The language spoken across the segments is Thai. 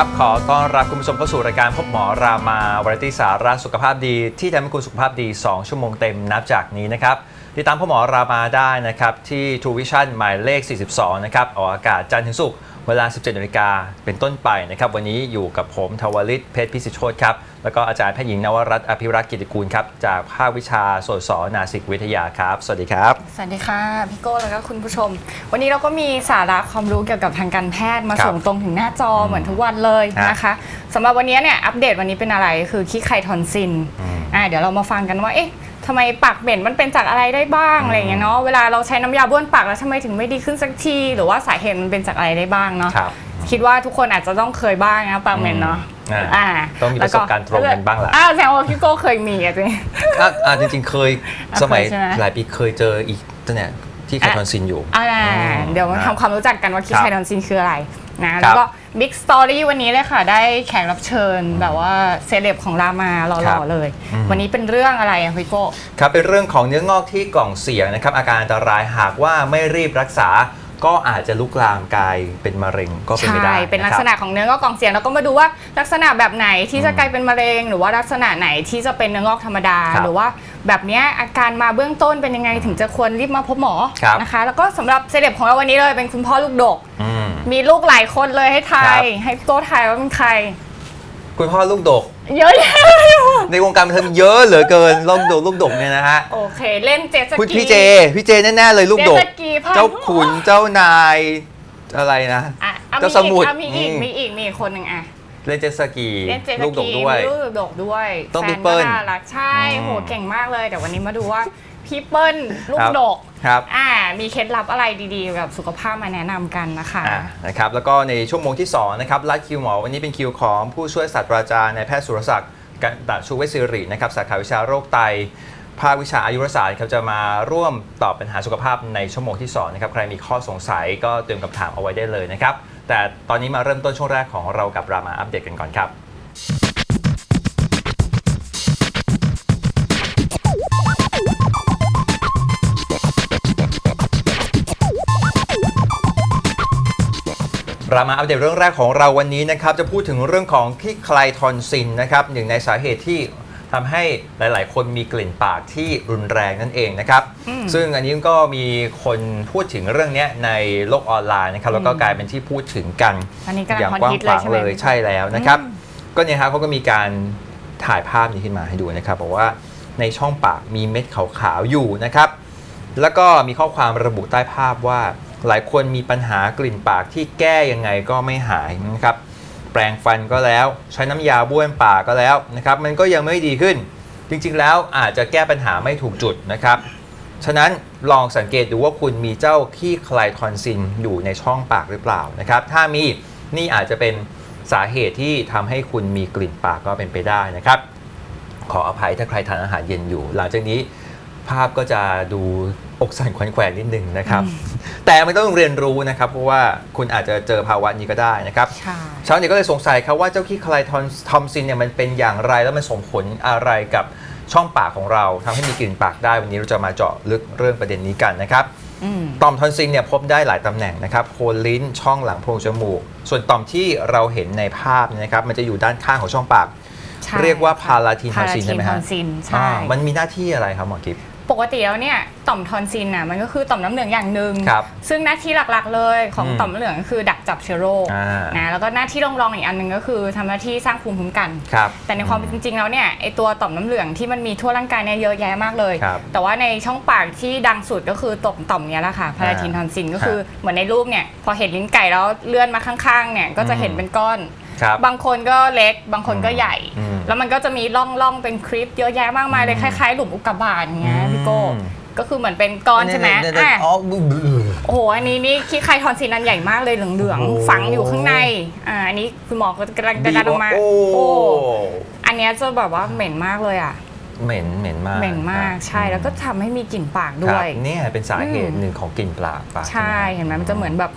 ครับ ขอต้อนรับคุณผู้ชมเข้าสู่รายการพบหมอรามาวาไรตี้สาระสุขภาพดี ที่ทำให้คุณสุขภาพดี 2 ชั่วโมงเต็มนับจากนี้นะครับ ติดตามพบหมอรามาได้นะครับ ที่ทูวิชั่นหมายเลข 42 นะครับ ออกอากาศจันทร์ถึงศุกร์ เวลา 17นาฬิกาเป็นต้นไปนะครับ วันนี้อยู่กับผมทวริศเพชรพิสิทธิ์โชตครับ แล้วก็อาจารย์แพทย์หญิงนวรัตน์อภิรักษ์กิติกูลครับ จากภาควิชาโสตศนาสิกวิทยาครับ สวัสดีครับ สวัสดีค่ะ พี่โก้แล้วก็คุณผู้ชม วันนี้เราก็มีสาระความรู้เกี่ยวกับทางการแพทย์มาครับส่งตรงถึงหน้าจอเหมือนทุกวันเลยฮะนะคะสำหรับวันนี้เนี่ยอัปเดตวันนี้เป็นอะไรคือขี้ไคทอนซินอืมอ่าเดี๋ยวเรามาฟังกันว่าเอ๊ะ ทำไมปากเหม็นมันเป็นจากอะไรได้บ้างอืมอะไรอย่างเงี้ยเนาะเวลาเราใช้น้ำยาบ้วนปากแล้วทำไมถึงไม่ดีขึ้นสักทีหรือว่าสาเหตุมันเป็นจากอะไรได้บ้างเนาะครับ คิดว่าทุกคนอาจจะต้องเคยบ้างนะปากเหม็นเนาะอืมอ่าต้องมีประสบการณ์ตรงกันบ้างล่ะ อ้าวแสดงว่าพี่โก้เคยมีอะสิอะอะจริง ๆ เคยอะสมัยเคยใช่ไหม หลายปีเคยเจออีกตัวเนี่ยที่ไคทอนซินอยู่ อ่าอืมเดี๋ยวมานะทำความรู้จักกันว่าคิครับไคทอนซินคืออะไรนะครัแล้วบก็บิ๊ กสตอรี่วันนี้เลยค่ะ ได้แขกรับเชิญแบบว่าเซเลบของรามาหครัล่อบ ๆเลยอืมวันนี้เป็นเรื่องอะไรอะพี่โก้ ครับเป็นเรื่องของเนื้องอกที่กล่องเสียงนะครับอาการอันตรายหากว่าไม่รีบรักษา ก็อาจจะลุกลามกลายเป็นมะเร็งก็เป็นไปได้ใช่เป็นลักษะณะครับ ของเนื้องอกกล่องเสียงแล้วก็มาดูว่าลักษณะแบบไหนที่จะอืมกลายเป็นมะเร็ง หรือว่าลักษณะไหนที่จะเป็นเนื้องอกธรรมดา ครับหรือว่า แบบเนี้ยอาการมาเบื้องต้นเป็นยังไงถึงจะควรรีบมาพบหมอครับนะคะ แล้วก็สำหรับเซเลบของเราวันนี้เลยเป็นคุณพ่อลูกดกอืมมีลูกหลายคนเลยให้ทาครัยบให้พี่โก้ทายว่าเป็นใคร คุณพ่อลูกดก เยอะแยะเลยในวงการบันเทิงเยอะเหลือเกินลูกดกลูกดกเนี่ยนะฮะโอเค เล่นเจ็ตสคุณกีพี่เจ พี่เจแน่ๆเลยลูกดกเจ็ตสกีพยเจ้าขุนเจ้านายอะไรนะอะอะเจ้าสมุทรมีอีกอืมมีอีกมีอีกคนหนึ่งอะ เล่นเจ็ตสกีเล่นเจ็ตสลูกดกกีด้วยลูกดกด้วยต้องแฟพี่นเปิ้ก็ลน่ารักใช่อืม โหเก่งมากเลยเดี๋ยววันนี้มาดูว่าพี่เปิ้ลลูคกรับดก ครับ อ่า มีเคล็ดลับอะไรดีๆกับสุขภาพมาแนะนำกันนะคะ อะนะครับแล้วก็ในชั่วโมงที่2นะครับรัดคิวหมอวันนี้เป็นคิวของผู้ช่วยศาสตราจารย์นายแพทย์สุรศักดิ์กันตะชูเวชศิรินะครับสาขาวิชาโรคไตภาควิชาอายุรศาสตร์ครับจะมาร่วมตอบปัญหาสุขภาพในชั่วโมงที่2นะครับใครมีข้อสงสัยก็เตรียมคำถามเอาไว้ได้เลยนะครับ แต่ตอนนี้มาเริ่มต้นช่วงแรกของเรากับรามาอัปเดตกันก่อนครับเรามาอัปเดตเรื่องแรกของเราวันนี้นะครับ จะพูดถึงเรื่องของที่ไคลทอนซินนะครับหนึ่งในสาเหตุที่ ทำให้หลาย ๆ คนมีกลิ่นปากที่รุนแรงนั่นเองนะครับอืมซึ่งอันนี้ก็มีคนพูดถึงเรื่องเนี้ยในโลกออนไลน์นะครับแล้วก็อืมกลายเป็นที่พูดถึงกันอันนี้กำลังอย่างฮอตกว้างฮิตขเลยวางใช่ไหมเลยใช่แล้วนะครับอืมก็เนี่ยครับเขาก็มีการถ่ายภาพนี้ขึ้นมาให้ดูนะครับบอกว่าในช่องปากมีเม็ดขาวๆอยู่นะครับ แล้วก็มีข้อความระบุใต้ภาพว่าหลายคนมีปัญหากลิ่นปากที่แก้ยังไงก็ไม่หายนะครับแปรงฟันก็แล้ว ใช้น้ำยาบ้วนปากก็แล้วนะครับมันก็ยังไม่ดีขึ้น จริงๆ แล้วอาจจะแก้ปัญหาไม่ถูกจุดนะครับฉะนั้นลองสังเกตดูว่าคุณมีเจ้าขี้คลายทอนซินอยู่ในช่องปากหรือเปล่านะครับถ้ามีนี่อาจจะเป็นสาเหตุที่ทำให้คุณมีกลิ่นปากก็เป็นไปได้นะครับ ขออภัยถ้าใครทานอาหารเย็นอยู่ หลังจากนี้ ภาพก็จะดูอกสั่นขวัญแขวนนิดนึงนะครับ แต่ไม่ต้องเรียนรู้นะครับ เพราะว่าคุณอาจจะเจอภาวะนี้ก็ได้นะครับใช่ชาวเน็ตก็เลยสงสัยครับว่าเจ้าขี้คลายทอนทอมซินเนี่ยมันเป็นอย่างไรแล้วมันส่งผลอะไรกับช่องปากของเราทำให้มีกลิ่นปากได้วันนี้เราจะมาเจาะลึกเรื่องประเด็นนี้กันนะครับอืมต่อมทอนซิลเนี่ยพบได้หลายตำแหน่งนะครับโคนลิ้นช่องหลังโพรงจมูก ส่วนต่อมที่เราเห็นในภาพเนยนะครับ มันจะอยู่ด้านข้างของช่องปากใช่เรียกว่าพาราทีนทอนซิลพาราทีนใช่ไหมทฮะอนซิลใช่อ่ามันมีหน้าที่อะไรครับหมอกิฟ ปกติแล้วเนี่ยต่อมทอนซิลน่ะมันก็คือต่อมน้ำเหลืองอย่างหนึ่งครับซึ่งหน้าที่หลักๆเลยของอืมต่อมน้ำเหลืองก็คือดักจับเชื้อโรคอ่านะแล้วก็หน้าที่รองๆอีกอันหนึ่งก็คือทำหน้าที่สร้างภูมิคุ้มกัน ครับแต่ในความเป็นจริงๆแล้วเนี่ยไอตัวต่อมน้ำเหลืองที่มันมีทั่วร่างกายเนี่ยเยอะแยะมากเลย ครับแต่ว่าในช่องปากที่ดังสุดก็คือต่อมต่อมเนี้ยแหละค่ะพาราทินทอนซินก็คือเหมือนในรูปเนี่ยพอเห็นลิ้นไก่แล้วเลื่อนมาข้างๆเนี่ยก็จะเห็นเป็นก้อน ครับ บางคนก็เล็กบางคนก็ใหญ่ อืม แล้วมันก็จะมีร่องร่องๆเป็นคลิปเยอะแยะมากมายเลยคล้ายๆ หลุมอุกกาบาตอย่างเงี้ยพี่โก้อืมก็คือเหมือนเป็นก้อนใช่ไหมเนี่ยๆๆอะอ๋อบึ้บโอ้โห อันนี้นี่ขี้ไคทอนซินอันใหญ่มากเลยเหลืองโอ้โหๆฝังอยู่ข้างใน อ่า อันนี้คุณหมอก็กำลังจะดันออกมา โอ้โอ้อันเนี้ยจะแบบว่าเหม็นมากเลยอะ เหม็น เหม็นมาก เหม็นมากครับใช่ แล้วก็ทำให้มีกลิ่นปากคด้รับวย เนี่ยเป็นสาเหตุอืมหนึ่งของกลิ่นปากปาก ใช่ เห็นไหมมันจะเหมือนแบบ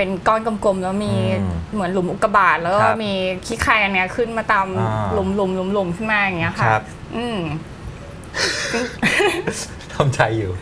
เป็นก้อนกลมๆ แล้วมีอืมเหมือนหลุมอุกกาบาตแล้วก็ครับมีขี้ไคอันเนี้ยขึ้นมาตามอ่าหลุมหลุมหลุมหลุมขึ้นมาอย่างเงี้ยคค่ะรับอืมทำใจอยู่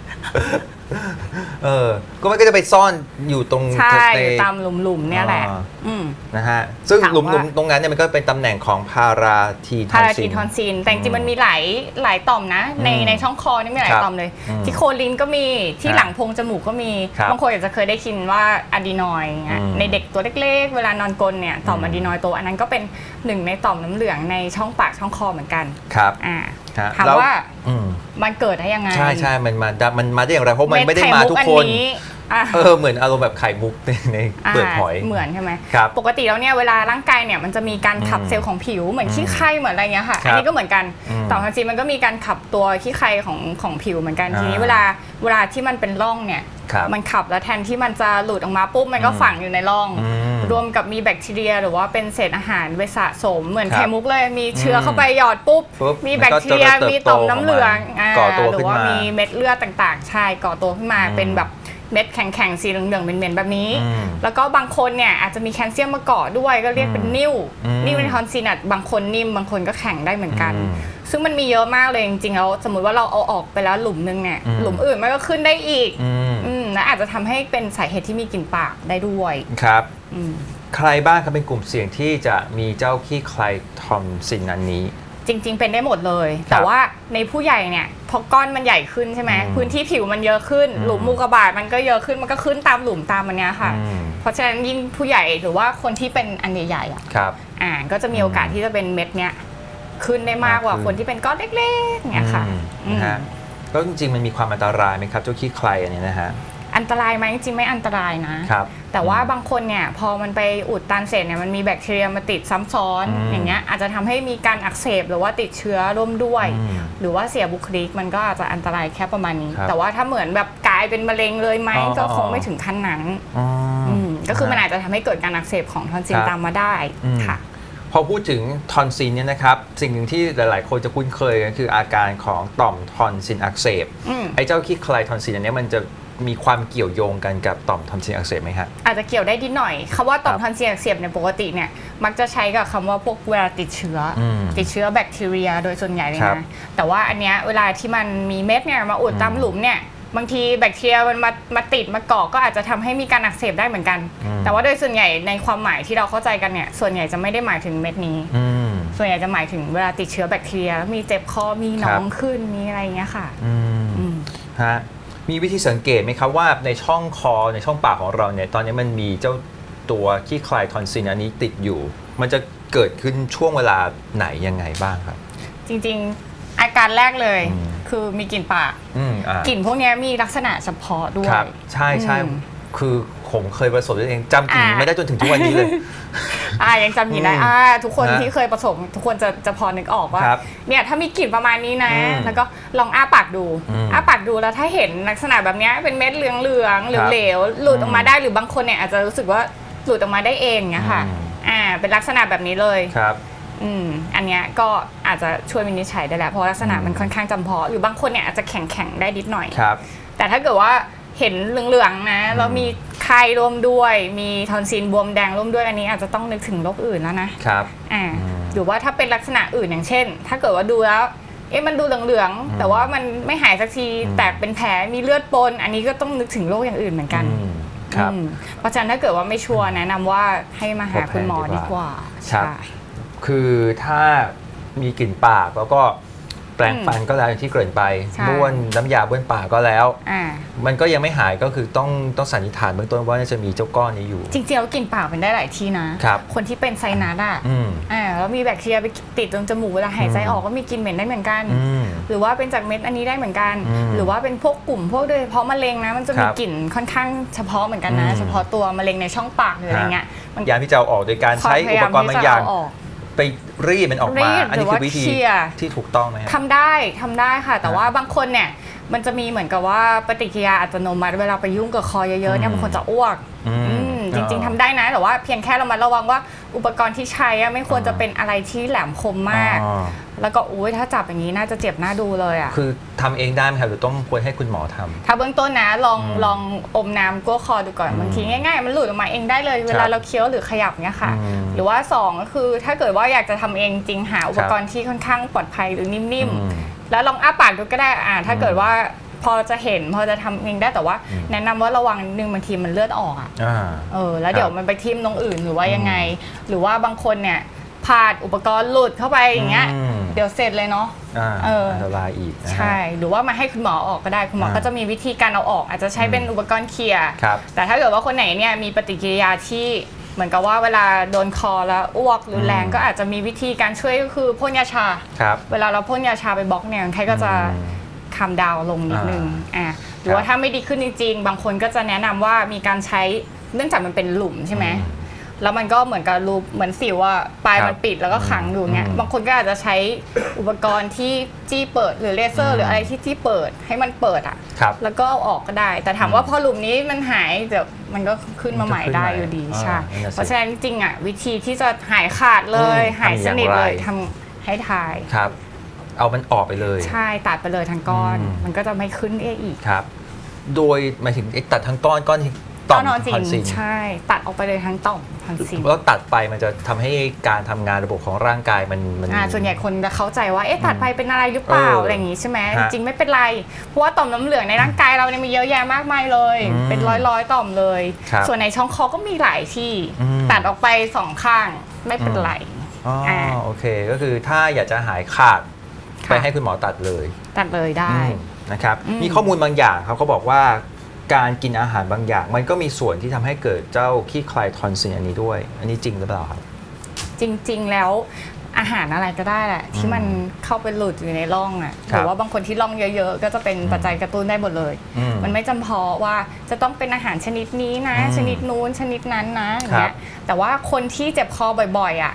เออ ก็มันก็จะไปซ่อนอยู่ตรงใช่ใน อยู่ตามหลุมๆเนี่ยแหละ อ่า อืม นะฮะ ซึ่งถามหลุมว่าๆตรงนั้นเนี่ยมันก็เป็นตำแหน่งของพาราทีทพาอนราซิทีน ทอนซิน แต่จอืริงมๆมันมีหลายหลายต่อมนะ ในอืมในช่องคอนี่มีหลายครับต่อมเลย อืมที่โคลินก็มีที่ครับหลังโพรงจมูกก็มีครับบางคนอาจจะเคยได้ยินว่าอะดีนอยด์เงี้ยอืมในเด็กตัวเล็กๆ เวลานอนกลนเนี่ยต่อมอืม อะดีนอยด์โตอันนั้นก็เป็นหนึ่งในต่อมน้ำเหลืองในช่องปากช่องคอเหมือนกันครับ อ่า ฮะถามแล้วว่าอืม มันเกิดได้ยังไงใช่ใช่มันมาได้มันมาได้อย่างไรเพราะมันเดไม่ได้ข่มามุทุกอัคนอะเออเหมือนอารมณ์แบบไข่มุกในในเปลือกหอยาเหมือนใช่ไหม ครับ ปกติแล้วเนี่ยเวลาร่างกายเนี่ยมันจะมีการขับอืมเซลล์ของผิวเหมือนอืมขี้ไข้เหมือนอะไรเงี้ยค่ะ ครับอันนี้ก็เหมือนกันอืมต่อมทอนซิลมันก็มีการขับตัวขี้ไข้ของของผิวเหมือนกัน อ่าทีนี้เวลาเวลาที่มันเป็นร่องเนี่ย ครับมันขับแล้วแทนที่มันจะหลุดออกมาปุ๊บมันก็อืมฝังอยู่ในร่อง อืม รวมกับมีแบคทีเรีย หรือว่าเป็นเศษอาหารไปสะสมเหมือนครับไข่มุกเลยมีเชื้ออมเข้าไปหยอดปุ๊บ ปุ๊บมีมันแบคก็ทีเรียจะเติบโตมีต่อมน้ำเหลืองของมันก่อตัวหรืขึ้นว่ามามี มีเม็ดเลือดต่างๆ ใช่ก่อตัวขึ้นมาอืมเป็นแบบ เม็ดแข็งๆ สีเหลืองๆเหม็นๆ แบบนี้ อืมแล้วก็บางคนเนี่ยอาจจะมีแคลเซียมมาเกาะด้วยก็เรียกเป็นนิ่ว อืมนิ่วในทอนซิลอะบางคนนิ่มบางคนก็แข็งได้เหมือนกัน อืมซึ่งมันมีเยอะมากเลยจริงๆแล้วสมมติว่าเราเอาออกไปแล้วหลุมนึงเนี่ยอืม หลุมอื่นมันก็ขึ้นได้อีกอืมอืมและอาจจะทำให้เป็นสาเหตุที่มีกลิ่นปากได้ด้วยครับ อืม ใครบ้างครับเป็นกลุ่มเสี่ยงที่จะมีเจ้าขี้ใครทอมซินอันนี้ จริงๆ เป็นได้หมดเลยแต่ว่าในผู้ใหญ่เนี่ย พอก้อนมันใหญ่ขึ้นใช่ไหมอืมพื้นที่ผิวมันเยอะขึ้นอืมหลุมมูกระบาดมันก็เยอะขึ้นมันก็ขึ้นตามหลุมตามมันเนี้ยค่ะ อืม เพราะฉะนั้นยิ่งผู้ใหญ่หรือว่าคนที่เป็นอันใหญ่ๆอะครับ อ่าก็จะมีโอกาสที่จะเป็นเม็ดเนี้ยขึ้นได้มากกว่ามากขึ้นคนที่เป็นก้อนเล็กๆเนี่ยค่ะอืมอืมนะฮะก็จริงๆ มันมีความอันตรายไหมครับ เจ้าขี้ใครอันนี้นะฮะ อันตรายไหมจริงๆไม่อันตรายนะ ครับ แต่ว่าบางคนเนี่ยพอมันไปอุดตันเสร็จเนี่ยมันมีแบคทีเรียมาติดซ้ำซ้อนอืมอย่างเงี้ยอาจจะทำให้มีการอักเสบหรือว่าติดเชื้อร่วมด้วย อืมหรือว่าเสียบุคลิกมันก็อาจจะอันตรายแค่ประมาณนี้ ครับแต่ว่าถ้าเหมือนแบบกลายเป็นมะเร็งเลยไหมอ๋อ ก็คงไม่ถึงขั้นนั้นอ๋ออมก็คือมันอาจจะทำให้เกิดการอักเสบของทอนซิลครับ ตามมาได้อืมค่ะ พอพูดถึงทอนซิลเนี่ยนะครับ สิ่งหนึ่งที่หลาย ๆ คนจะคุ้นเคยกันคืออาการของต่อมทอนซิลอักเสบ อืม ไอ้เจ้าขี้ใครทอนซิลอันเนี้ยมันจะ มีความเกี่ยวโยงกันกับต่อมทอนซิลอักเสบไหมฮะ อาจจะเกี่ยวได้นิดหน่อยคำว่าต่อมครับทอนซิลอักเสบเนี่ยปกติเนี่ยมักจะใช้กับคำว่าพวกเวลาติดเชื้ออมติดเชื้อแบคทีเรียโดยส่วนใหญ่เลยครับนะแต่ว่าอันเนี้ยเวลาที่มันมีเม็ดเนี่ยมาอุดอืมตามหลุมเนี่ยบางทีแบคทีเรียมันมามาติดมาเกาะก็อาจจะทำให้มีการอักเสบได้เหมือนกันอืมแต่ว่าโดยส่วนใหญ่ในความหมายที่เราเข้าใจกันเนี่ยส่วนใหญ่จะไม่ได้หมายถึงเม็ดนี้อืมส่วนใหญ่จะหมายถึงเวลาติดเชื้อแบคทีเรียแล้วมีเจ็บคอมีหนองขึ้นมีอะไรอย่างเงี้ยค่ะอืมอืมฮะ มีวิธีสังเกตไหมครับว่าในช่องคอในช่องปากของเราเนี่ยตอนนี้มันมีเจ้าตัวขี้คลายทอนซิลอันนี้ติดอยู่ มันจะเกิดขึ้นช่วงเวลาไหนยังไงบ้างครับ จริงๆอาการแรกเลยอืม คือมีกลิ่นปากอืมอ่ากลิ่นพวกเนี้ยมีลักษณะเฉพาะด้วย ครับ ใช่ใช่อืม คือ ผมเคยประสบด้วยเองจำกลิ่นอ่า ไม่ได้จนถึงทุกวันนี้เลย อ่ายังจำกลิ่นได้อืมอ่าทุกคนฮะที่เคยประสบทุกคนจะจะพอนึกออกว่าครับเนี่ยถ้ามีกลิ่นประมาณนี้นะ อืมแล้วก็ลองอ้าปากดูอืมอ้าปากดูแล้วถ้าเห็นลักษณะแบบเนี้ยเป็นเม็ดเหลืองเหลืองๆครับเหลวๆหลุดออกมาอืมได้หรือบางคนเนี่ยอาจจะรู้สึกว่าหลุดออกมาได้เองเนี่ยค่ะอืม อ่าเป็นลักษณะแบบนี้เลย ครับ อืมอันเนี้ยก็อาจจะช่วยวินิจฉัยได้แหละเพราะลักษณะอืมมันค่อนข้างจำเพาะหรือบางคนเนี่ยอาจจะแข็งแข็งๆได้นิดหน่อย ครับ แต่ถ้าเกิดว่าเห็นเหลืองๆนะแล้วมี ไข้ร่วมด้วย มีทอนซิลบวมแดงร่วมด้วยอันนี้อาจจะต้องนึกถึงโรคอื่นแล้วนะครับ อ่าอืมหรือว่าถ้าเป็นลักษณะอื่นอย่างเช่น ถ้าเกิดว่าดูแล้วเอ๊ะมันดูเหลืองอืม ๆแต่ว่ามันไม่หายสักทีอืมแตกเป็นแผลมีเลือดปน อันนี้ก็ต้องนึกถึงโรคอย่างอื่นเหมือนกันอืมครับ อืมเพราะฉะนั้นถ้าเกิดว่าไม่ชัวร์แนะนำว่าให้มาหาพบแพทย์คุณหมอดีดีกกว่าว่าครับ ใช่ คือถ้ามีกลิ่นปากแล้วก็ แปรงฟันก็แล้วอย่างที่เกริ่นไปใช่ บ้วนน้ำยาบ้วนปากก็แล้ว อ่ามันก็ยังไม่หายก็คือต้องต้องสันนิษฐานเบื้องต้นว่าน่าจะมีเจ้าก้อนนี้อยู่ จริงๆแล้วกลิ่นปากเป็นได้หลายที่นะครับ คนที่เป็นไซนัสอะอืม อ่าแล้วมีแบคทีเรียไปติดตรงจมูกเวลาหายใจอืมออกก็มีกลิ่นเหม็นได้เหมือนกัน อืม หรือว่าเป็นจากเม็ดอันนี้ได้เหมือนกัน อืมหรือว่าเป็นพวกกลุ่มพวกโดยเฉพาะมะเร็งนะ มันจะมีครับกลิ่นค่อนข้างเฉพาะเหมือนกันนะ อืม เฉพาะตัวมะเร็งในช่องปากหรืออะไรเงี้ยมันยาที่จะเอาออกโดยการใช้อุปกรณ์บางอย่าง ควมพยยมที่จะเอออก ไปรีดมันออกมา รีดอันนี้คือวิธีหรือว่าเคลียร์ ที่ถูกต้องไหมฮะทำได้ทำได้ค่ะ แต่ครับว่าบางคนเนี่ยมันจะมีเหมือนกับว่าปฏิกิริยาอัตโนมัติเวลาไปยุ่งกับคอเยอะๆเนี่ยอืม บางคนจะอ้วกอืมอืมจ ริง ๆทำได้นะ แต่ว่าเพียงแค่เรามาระวังว่าอุปกรณ์ที่ใช้อะไม่ควรจะเป็นอะไรที่แหลมคมมาก อ๋อแล้วก็อุ้ยถ้าจับอย่างนี้น่าจะเจ็บหน้าดูเลยอะ คือทำเองได้ไหมครับหรือต้องควรให้คุณหมอทำ ถ้าเบื้องต้นนะลองอืมลองอมน้ำกลั้วคอดูก่อนอืมบางทีง่ายๆ มันหลุดออกมาเองได้เลย เวลาเราเคี้ยวหรือขยับเนี้ยค่ะ อืมหรือว่าสองก็คือถ้าเกิดว่าอยากจะทำเองจริงหาอุปกรณ์ที่ค่อนข้างปลอดภัยหรือนิ่มอืมๆ แล้วลองอ้าปากดูก็ได้อ่าถ้าเกิดว่า พอจะเห็นพอจะทำเองได้แต่ว่าอืมแนะนำว่าระวังนิดนึงบางทีมันเลือดออกอะ อ่า เออแล้วครับเดี๋ยวมันไปทิ่มตรงอื่นหรือว่ายังไง หรือว่าบางคนเนี่ยพลาดอุปกรณ์หลุดเข้าไปอย่างเงี้ย อืม เดี๋ยวเสร็จเลยเนาะ อ่าเอออั อันตรายอีกนะฮะ ใช่ หรือว่ามาให้คุณหมอออกก็ได้คุณหมออ่าก็จะมีวิธีการเอาออก อาจจะใช้เป็นอุปกรณ์เคลียร์ครับ แต่ถ้าเกิดว่าคนไหนเนี่ยมีปฏิกิริยาที่เหมือนกับว่าเวลาโดนคอแล้วอ้วกรุนแรงอืมก็อาจจะมีวิธีการช่วยก็คือพ่นยาชา ครับ เวลาเราพ่นยาชาไปบล็อกเนี่ยคนไข้ก็จะอืม คำดาวลงนิดนึงอะหรือครัว่าบถ้าไม่ดีขึ้นจริงๆ บางคนก็จะแนะนำว่ามีการใช้เนื่องจากมันเป็นหลุมใช่ไหมอืมแล้วมันก็เหมือนกับรูปเหมือนสิวอะปลายครับมันปิดแล้วก็ขังอยู่เนี่ยอืมบางคนก็อาจจะใช้อุปกรณ์ที่จี้เปิดหรือเลเซออืร์ ม หรืออะไรที่จี้เปิดให้มันเปิดอะ ครับ แล้วก็เอาออกก็ได้ แต่ถามว่าพอหลุมนี้มันหายเดี๋ยวมันก็ขึ้นมาใหม่มันก็ขึ้นได้ใหม่อยู่ดีอ่าใช่นั่นน่ะสิเพราะฉะนั้นจริงๆอะวิธีที่จะหายขาดเลย อืมหายสนิทเลยทำอย่างไร ทำให้ทาย ครับ เอามันออกไปเลย ใช่ตัดไปเลยทั้งก้อน อืม มันก็จะไม่ขึ้นเออีกครับ โดยหมายถึงไอ้ตัดทั้งก้อนก้อนที่ต่อมนอนจริทอนซิลงใช่ ตัดออกไปเลยทั้งต่อมทอนซิลแล้วตัดไปมันจะทำให้การทำงานระบบของร่างกายมันมัน อ่าส่วนใหญ่คนจะเข้าใจว่าเอ๊ะตัดไปเป็นอะไรหรือเปล่าเออออะไรอย่างงี้ใช่ไหมฮะจริงๆไม่เป็นไร เพราะว่าต่อมน้ำเหลืองในร่างกายเราเนี่ยมีเยอะแยะมากมายเลย อืมเป็นร้อยร้อยๆต่อมเลย ครับส่วนในช่องคอก็มีหลายที่ อืม ตัดออกไปสองข้างไม่เป็นไร อ๋ออาโอเค ก็คือถ้าอยากจะหายขาดค่ะ ไปให้คุณหมอตัดเลยตัดเลยได้อืมนะครับอืมมีข้อมูลบางอย่างครับเขาบอกว่าการกินอาหารบางอย่าง มันก็มีส่วนที่ทำให้เกิดเจ้าขี้คลายทอนซิลอันนี้ด้วย อันนี้จริงหรือเปล่าครับ จริง ๆ แล้วอาหารอะไรก็ได้แหละ ที่อืมมันเข้าไปหลุดอยู่ในร่องอะครัหบรือว่าบางคนที่ร่องเยอะๆ ก็จะเป็นปัจจัยกระตุ้นได้หมดเลยอืมมันไม่จำเพาะว่าจะต้องเป็นอาหารชนิดนี้นะอืมชนิดนู้นชนิดนั้นนะอย่างครัเงี้บยแต่ว่าคนที่เจ็บคอบ่อยๆ อะ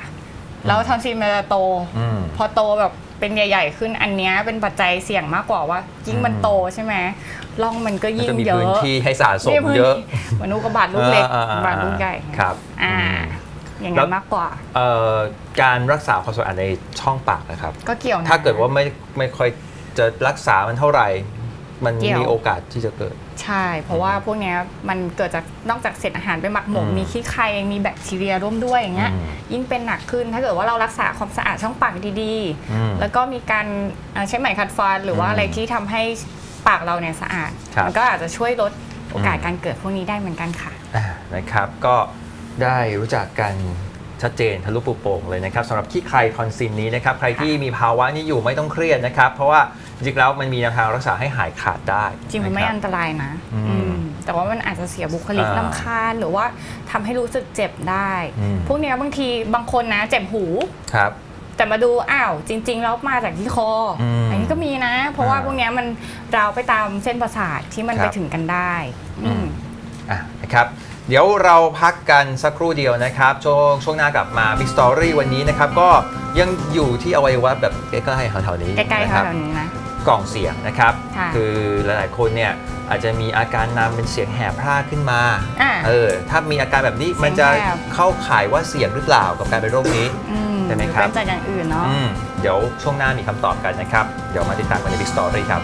แล้วทอนซิลมันจะโตอืมพอโตแบบ เป็นใหญ่ ๆ ขึ้นอันเนี้ยเป็นปัจจัยเสี่ยงมากกว่าว่า ยิ่งมันอืมโตใช่ไหมร่องมันก็มันยิ่งจะมีเยพื้นอะที่ให้สะสมนี่พื้นเยอะที่เหมือนลูกกระบาดลูกเล็กอ่าอ่าอ่าบาดลูกใหญ่ครับอ่าอืมอย่างแล้นั้วนมากกว่าเอ่อการรักษาความสะอาดในช่องปากนะครับ ก็เกี่ยวนะถ้าเกิดว่าไม่ไม่ค่อยจะรักษามันเท่าไหร่ มันเกี่ยว มีโอกาสที่จะเกิด ใช่ เพราะว่าพวกเนี้ยมันเกิดจากนอกจากเศษอาหารไปหมักหมมอืมมีขี้ไครมีแบคทีเรียร่วมด้วยอย่างเงี้ยอืมยิ่งเป็นหนักขึ้นถ้าเกิดว่าเรารักษาความสะอาดช่องปากดีอืมๆ แล้วก็มีการอ่าใช้ไหมขัดฟันหรือว่าอืมอะไรที่ทำให้ปากเราเนี่ยสะอาด ครับ มันก็อาจจะช่วยลดโอกาสอืมการเกิดพวกนี้ได้เหมือนกันค่ะ อ่านะครับก็ได้รู้จักกันชัดเจนทะลุปุโป่งเลยนะครับสำหรับขี้ใครทอนซิลนี้นะครับใครที่มีภาวะนี้อยู่ไม่ต้องเครียดนะครับ เพราะว่า จริงๆแล้วมันมีแนวทางรักษาให้หายขาดได้จริงมันไม่ะคบ อันตรายนะอืมอืมแต่ว่ามันอาจจะเสียบุคลิกอ่าลำคาญหรือว่าทำให้รู้สึกเจ็บได้ อืม พวกเนี้ยบางทีบางคนนะ เจ็บหู ครับ แต่มาดูอ้าวจริง ๆ แล้วมาจากที่คออมอันนี้ก็มีนะ เพราะว่าอ่าพวกเนี้ยมันราวไปตามเส้นประสาทที่มันครับ ไปถึงกันได้อืม อะนะครับเดี๋ยวเราพักกันสักครู่เดียวนะครับช่วงช่วงหน้ากลับมา Big Story วันนี้นะครับก็ยังอยู่ที่อวัยวะแบบใกล้ๆแถวๆนี้ใกล้ๆนะคค่ะรับแถวนี้นะ กล่องเสียงนะครับ ค่ะคือหลายๆคนเนี่ยอาจจะมีอาการนำเป็นเสียงแหบพร่าขึ้นมาอ่าเออถ้ามีอาการแบบนี้เสียงมันจะแหบ เข้าข่ายว่าเสี่ยงหรือเปล่ากับการเป็นโรคนี้ อืมใช่ไหมรือครับ เป็นจากอย่างอื่นเนาะ อืมเดี๋ยวช่วงหน้ามีคำตอบกันนะครับ เดี๋ยวมาติดตามกันใน Big Story ครับ